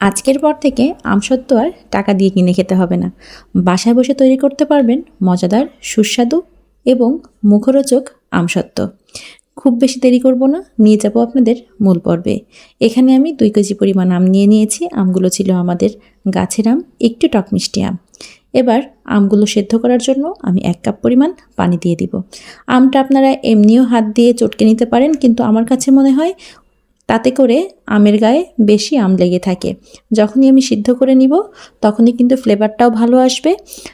আজকের পর থেকে আমসত্ত্ব আর টাকা দিয়ে কিনে খেতে হবে না। বাসায় বসে তৈরি করতে পারবেন মজাদার, সুস্বাদু এবং মুখরোচক আমসত্ত্ব। খুব বেশি দেরি করব না, নিয়ে যাব আপনাদের মূল পর্বে। এখানে আমি দুই কেজি পরিমাণ আম নিয়ে নিয়েছি। আমগুলো ছিল আমাদের গাছের আম, একটু টক মিষ্টি আম। এবার আমগুলো সেদ্ধ করার জন্য আমি এক কাপ পরিমাণ পানি দিয়ে দিব। আমটা আপনারা এমনিও হাত দিয়ে চটকে নিতে পারেন, কিন্তু আমার কাছে মনে হয় তাতে করে আমের গায়ে বেশি আম লেগে থাকে। যখনই আমি সিদ্ধ করে নিব, তখনই কিন্তু ফ্লেভারটাও ভালো আসবে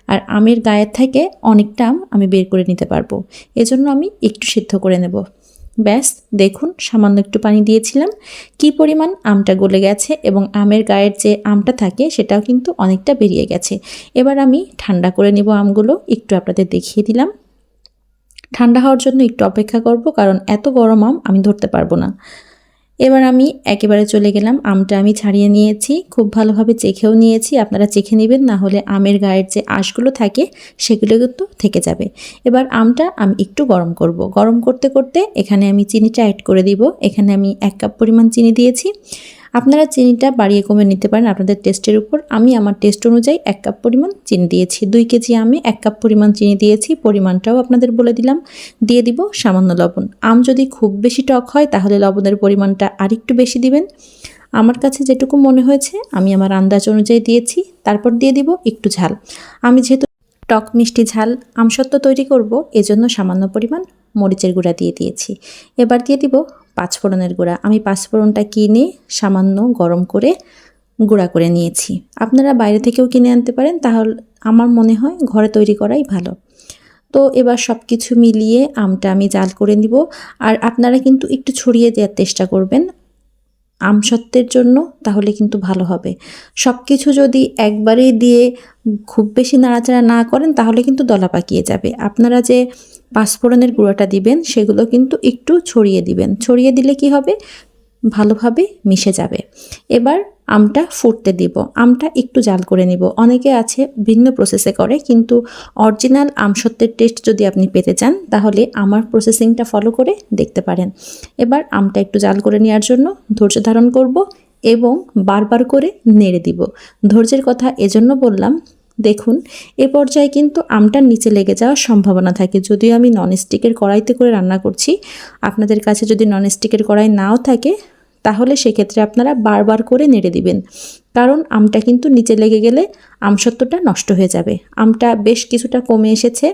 আর আমের গায়ের থেকে অনেকটা আম আমি বের করে নিতে পারব। এজন্য আমি একটু সিদ্ধ করে নেব। ব্যাস, দেখুন, সামান্য একটু পানি দিয়েছিলাম। কি পরিমাণ আমটা গলে গেছে এবং আমের গায়ের যে আমটা থাকে, সেটাও কিন্তু অনেকটা বেরিয়ে গেছে। এবার আমি ঠান্ডা করে নেব আমগুলো, একটু আপনাদের দেখিয়ে দিলাম। ঠান্ডা হওয়ার জন্য একটু অপেক্ষা করব, কারণ এত গরম আম আমি ধরতে পারব না। এবার আমি একেবারে চলে গেলাম, আমটা আমি ছাড়িয়ে নিয়েছি, খুব ভালোভাবে চেখেও নিয়েছি, আপনারা চেখে নেবেন, না হলে আমের গায়ের যে আঁশগুলো থাকে, সেগুলো কিন্তু থেকে যাবে। এবার আমটা আমি একটু গরম করব। গরম করতে করতে এখানে আমি চিনিটা অ্যাড করে দিব। এখানে আমি এক কাপ পরিমাণ চিনি দিয়েছি। আপনারা চিনিটা বাড়িয়ে কমে নিতে পারেন আপনাদের টেস্টের উপর। আমি আমার টেস্ট অনুযায়ী এক কাপ পরিমাণ চিনি দিয়েছি। দুই কেজি আমি এক কাপ পরিমাণ চিনি দিয়েছি। পরিমাণটাও আপনাদের বলে দিলাম। দিয়ে দিব সামান্য লবণ। আম যদি খুব বেশি টক হয়, তাহলে লবণের পরিমাণটা আরেকটু বেশি দিবেন। আমার কাছে যেটুকু মনে হয়েছে, আমি আমার আন্দাজ অনুযায়ী দিয়েছি। তারপর দিয়ে দিব একটু ঝাল। আমি যেহেতু টক মিষ্টি ঝাল, আমসত্ত্ব তৈরি করব, এজন্য সামান্য পরিমাণ মরিচের গুঁড়া দিয়ে দিয়েছি। এবার দিয়ে দিব পাঁচফোড়নের গুঁড়া। আমি পাঁচফোড়নটা কিনে সামান্য গরম করে গুঁড়া করে নিয়েছি। আপনারা বাইরে থেকেও কিনে আনতে পারেন, তাহলে আমার মনে হয় ঘরে তৈরি করাই ভালো। তো এবার সব কিছু মিলিয়ে আমটা আমি জাল করে নিব। আর আপনারা কিন্তু একটু ছড়িয়ে দেওয়ার চেষ্টা করবেন। আমসত্ত্বের জন্য, তাহলে কিন্তু ভালো হবে। সব কিছু যদি একবারেই দিয়ে খুব বেশি নাড়াচাড়া না করেন, তাহলে কিন্তু দলা পাকিয়ে যাবে। আপনারা যে পাঁচফোড়নের গুঁড়োটা দিবেন, সেগুলো কিন্তু একটু ছড়িয়ে দিবেন। ছড়িয়ে দিলে কি হবে? ভালোভাবে মিশে যাবে। এবার আমটা ফুটতে দিব। আমটা একটু জাল করে নিব। অনেকে আছে ভিন্ন প্রসেসে করে, কিন্তু অরিজিনাল আমসত্ত্বের টেস্ট যদি আপনি পেতে চান, তাহলে আমার প্রসেসিংটা ফলো করে দেখতে পারেন। এবার আমটা একটু জাল করে নেওয়ার জন্য ধৈর্য ধারণ করব এবং বারবার করে নেড়ে দিব। ধৈর্যের কথা এজন্য বললাম, দেখুন, এ পর্যায়ে কিন্তু আমটার নিচে লেগে যাওয়ার সম্ভাবনা থাকে। যদিও আমি ননস্টিকের কড়াইতে করে রান্না করছি, আপনাদের কাছে যদি ননস্টিকের কড়াই নাও থাকে তাহলে সেক্ষেত্রে আপনারা বারবার করে নেড়ে দিবেন। কারণ আমটা কিন্তু নিচে লেগে গেলে আমসত্ত্বটা নষ্ট হয়ে যাবে। আমটা বেশ কিছুটা কমে এসেছে।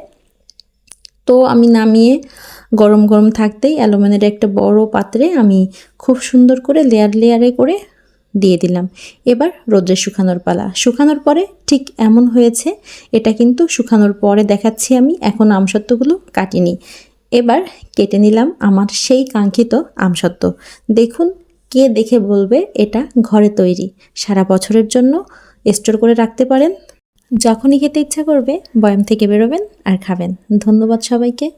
তো আমি নামিয়ে গরম গরম থাকতেই অ্যালুমিনিয়ামের একটা বড় পাত্রে আমি খুব সুন্দর করে লেয়ার লেয়ারে করে দিয়ে দিলাম। এবার রোদ্রে শুকানোর পালা। শুকানোর পরে ঠিক এমন হয়েছে, এটা কিন্তু শুকানোর পরে দেখাচ্ছি আমি, এখন আমসত্ত্বগুলো কাটিনি। এবার কেটে নিলাম আমার সেই কাঙ্ক্ষিত আমসত্ত্ব দেখুন কে দেখে বলবে এটা ঘরে তৈরি? সারা বছরের জন্য স্টোর করে রাখতে পারেন? যখনই খেতে ইচ্ছা করবে, বয়াম থেকে বেরোবেন আর খাবেন। ধন্যবাদ সবাইকে।